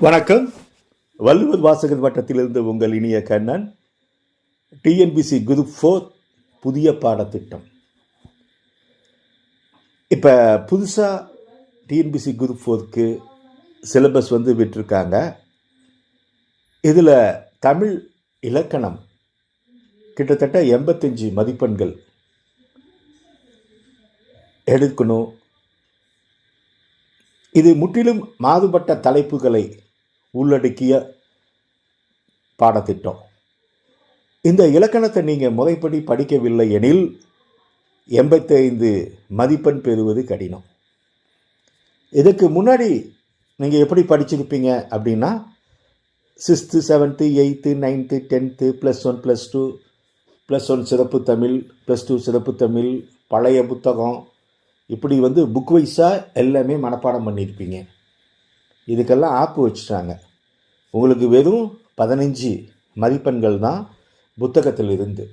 வணக்கம். வள்ளுவர் வாசகர் வட்டத்திலிருந்து உங்கள் இனிய கண்ணன் டிஎன்பிசி குரூப் ஃபோர் புதிய பாடத்திட்டம். இப்போ புதுசாக டிஎன்பிசி குரூப் ஃபோருக்கு சிலபஸ் வந்து விட்டிருக்காங்க. இதில் தமிழ் இலக்கணம் கிட்டத்தட்ட எண்பத்தஞ்சு மதிப்பெண்கள் எடுக்கணும். இது முற்றிலும் மாறுபட்ட தலைப்புகளை உள்ளடக்கிய பாடத்திட்டம். இந்த இலக்கணத்தை நீங்கள் முறைப்படி படிக்கவில்லை எனில் எண்பத்தைந்து மதிப்பெண் பெறுவது கடினம். இதுக்கு முன்னாடி நீங்கள் எப்படி படிச்சிருப்பீங்க அப்படின்னா sixth seventh eighth ninth tenth plus one plus two plus one சிறப்பு தமிழ் ப்ளஸ் டூ சிறப்பு தமிழ் பழைய புத்தகம் இப்படி வந்து புக் வைஸாக எல்லாமே மனப்பாடம் பண்ணியிருப்பீங்க. இதுக்கெல்லாம் ஆப்பு வச்சுட்டாங்க. உங்களுக்கு வெறும் பதினஞ்சு மதிப்பெண்கள் தான் புத்தகத்தில் இருந்து.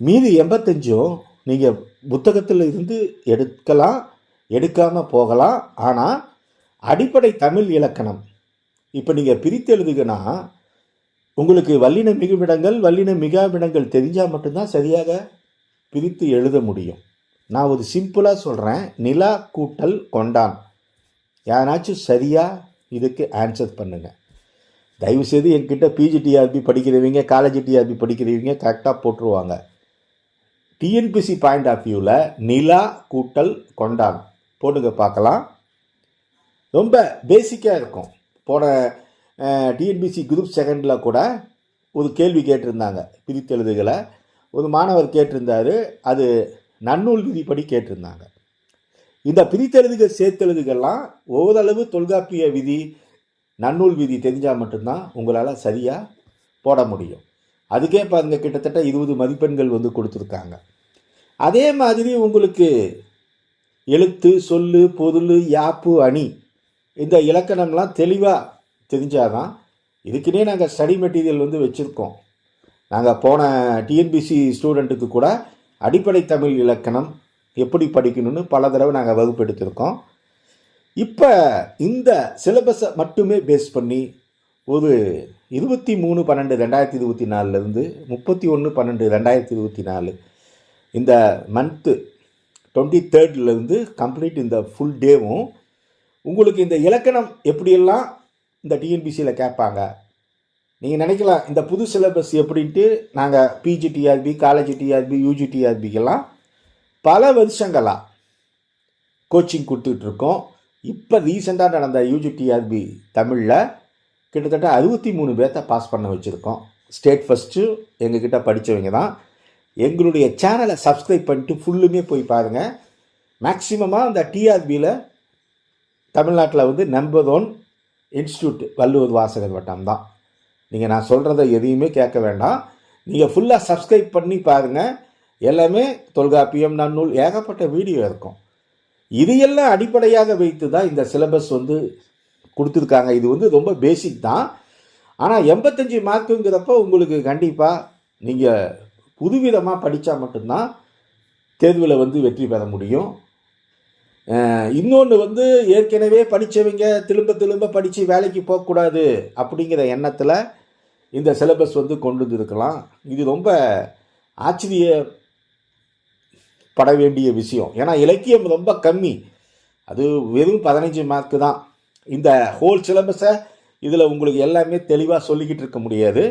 மீதி எண்பத்தஞ்சும் நீங்கள் புத்தகத்தில் இருந்து எடுக்கலாம் எடுக்காமல் போகலாம். ஆனால் அடிப்படை தமிழ் இலக்கணம். இப்போ நீங்கள் பிரித்து எழுதுங்கன்னா உங்களுக்கு வல்லின மிகுமிடங்கள் வல்லின மிகாமிடங்கள் தெரிஞ்சால் மட்டும்தான் சரியாக பிரித்து எழுத முடியும். நான் ஒரு சிம்பிளாக சொல்கிறேன் நிலா கூட்டல் கொண்டான். யாராச்சும் சரியாக இதுக்கு ஆன்சர் பண்ணுங்கள் தயவுசெய்து என்கிட்ட பிஜிடிஆர்பி படிக்கிறவங்க காலேஜ் டிஆர்பி படிக்கிறவங்க கரெக்டாக போட்டுருவாங்க. டிஎன்பிசி பாயிண்ட் ஆஃப் வியூவில் நிலா கூட்டல் கொண்டான். போடுங்க பார்க்கலாம். ரொம்ப பேசிக்காக இருக்கும். போன டிஎன்பிசி குரூப் செகண்டில் கூட ஒரு கேள்வி கேட்டிருந்தாங்க. பிரித்தெழுதுகளை. ஒரு மாணவர் கேட்டிருந்தார். அது நன்னூல் விதிப்படி கேட்டிருந்தாங்க. இந்த பிரித்தெழுதுக சேர்த்தெழுதுகள்லாம் ஓரளவு தொல்காப்பிய விதி நன்னூல் விதி தெரிஞ்சால் மட்டும்தான் உங்களால் சரியாக போட முடியும். அதுக்கே பாருங்கள் கிட்டத்தட்ட இருபது மதிப்பெண்கள் வந்து கொடுத்துருக்காங்க. அதே மாதிரி உங்களுக்கு எழுத்து சொல்லு பொருள் யாப்பு அணி இந்த இலக்கணம்லாம் தெளிவாக தெரிஞ்சாதான் இதுக்குன்னே நாங்கள் ஸ்டடி மெட்டீரியல் வந்து வச்சுருக்கோம். நாங்கள் போன டிஎன்பிசி ஸ்டூடெண்ட்டுக்கு கூட அடிப்படை தமிழ் இலக்கணம் எப்படி படிக்கணும்னு பல தடவை நாங்கள் வகுப்பு எடுத்திருக்கோம் இப்போ இந்த சிலபஸை மட்டுமே பேஸ் பண்ணி ஒரு இருபத்தி மூணு பன்னெண்டு ரெண்டாயிரத்தி இருபத்தி நாலுலேருந்து முப்பத்தி ஒன்று பன்னெண்டு ரெண்டாயிரத்தி இருபத்தி நாலு இந்த மந்த்து டுவெண்ட்டி தேர்ட்லேருந்து கம்ப்ளீட் இந்த ஃபுல் டேவும் உங்களுக்கு இந்த இலக்கணம் எப்படியெல்லாம் இந்த டிஎன்பிசியில் கேட்பாங்க நீங்கள் நினைக்கலாம் இந்த புது சிலபஸ் எப்படின்ட்டு நாங்கள் PG TRB college TRB UG டிஆர்பிக்கெல்லாம் பல வருஷங்களாக கோச்சிங் கொடுத்துட்ருக்கோம் இப்போ ரீசெண்டாக நடந்த யூஜி டிஆர்பி தமிழில் கிட்டத்தட்ட அறுபத்தி மூணு பேர்த்த பாஸ் பண்ண வச்சுருக்கோம். ஸ்டேட் ஃபஸ்ட்டு எங்ககிட்ட படித்தவங்க தான். எங்களுடைய சேனலை சப்ஸ்கிரைப் பண்ணிட்டு ஃபுல்லுமே போய் பாருங்கள் மேக்சிமமாக அந்த டிஆர்பியில் தமிழ்நாட்டில் வந்து number one institute Valluvar Vasagar Vattam தான். நீங்கள் நான் சொல்கிறத எதையுமே கேட்க வேண்டாம். நீங்கள் ஃபுல்லாக சப்ஸ்கிரைப் பண்ணி பாருங்கள் எல்லாமே தொல்காப்பியம் நன்னூல் ஏகப்பட்ட வீடியோ இருக்கும். இது எல்லாம் அடிப்படையாக வைத்து தான் இந்த சிலபஸ் வந்து கொடுத்துருக்காங்க. இது வந்து ரொம்ப பேசிக் தான். ஆனால் எண்பத்தஞ்சு மார்க்குங்கிறப்ப உங்களுக்கு கண்டிப்பாக நீங்கள் புதுவிதமாக படித்தா மட்டும்தான் தேர்வில் வந்து வெற்றி பெற முடியும். இன்னொன்று வந்து ஏற்கனவே படித்தவங்க திரும்ப திரும்ப படித்து வேலைக்கு போகக்கூடாது அப்படிங்கிற எண்ணத்தில் இந்த சிலபஸ் வந்து கொண்டு வந்துருக்கலாம் இது ரொம்ப ஆச்சரியப்பட வேண்டிய விஷயம். ஏன்னா இலக்கியம் ரொம்ப கம்மி. அது வெறும் பதினஞ்சு மார்க்கு தான். இந்த ஹோல் சிலபஸை இதில் உங்களுக்கு எல்லாமே தெளிவாக சொல்லிக்கிட்டு இருக்க முடியாது.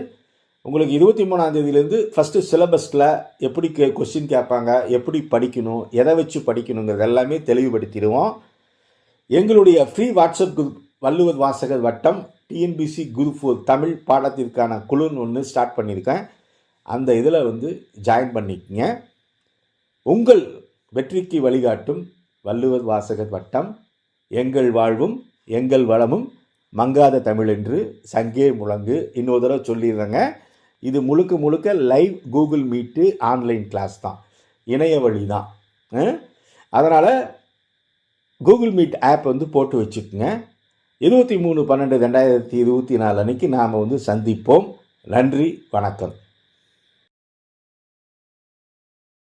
உங்களுக்கு இருபத்தி மூணாந்தேதியிலேருந்து ஃபஸ்ட்டு சிலபஸில் எப்படி கே கொஸ்டின் கேட்பாங்க எப்படி படிக்கணும் எதை வச்சு படிக்கணுங்கிறது எல்லாமே தெளிவுபடுத்திடுவோம். எங்களுடைய free WhatsApp group Valluvar Vasagar Vattam TNPSC group four Tamil பாடத்திற்கான குழுன்னு ஒன்று ஸ்டார்ட் பண்ணியிருக்கேன். அந்த இதில் வந்து ஜாயின் பண்ணிக்கங்க. உங்கள் வெற்றிக்கு வழிகாட்டும் வள்ளுவர் வாசகர் வட்டம் எங்கள் வாழ்வும் எங்கள் வளமும் மங்காத தமிழ் என்று சங்கே முழங்கு இன்னொரு தடவை சொல்லிடுறேங்க. இது முழுக்க முழுக்க live Google meet online class தான். இணைய வழி தான். அதனால் கூகுள் மீட் ஆப் வந்து போட்டு வச்சுக்கோங்க. இருபத்தி மூணு பன்னெண்டு ரெண்டாயிரத்தி இருபத்தி நாலு அன்னைக்கு நாம் வந்து சந்திப்போம். நன்றி வணக்கம்.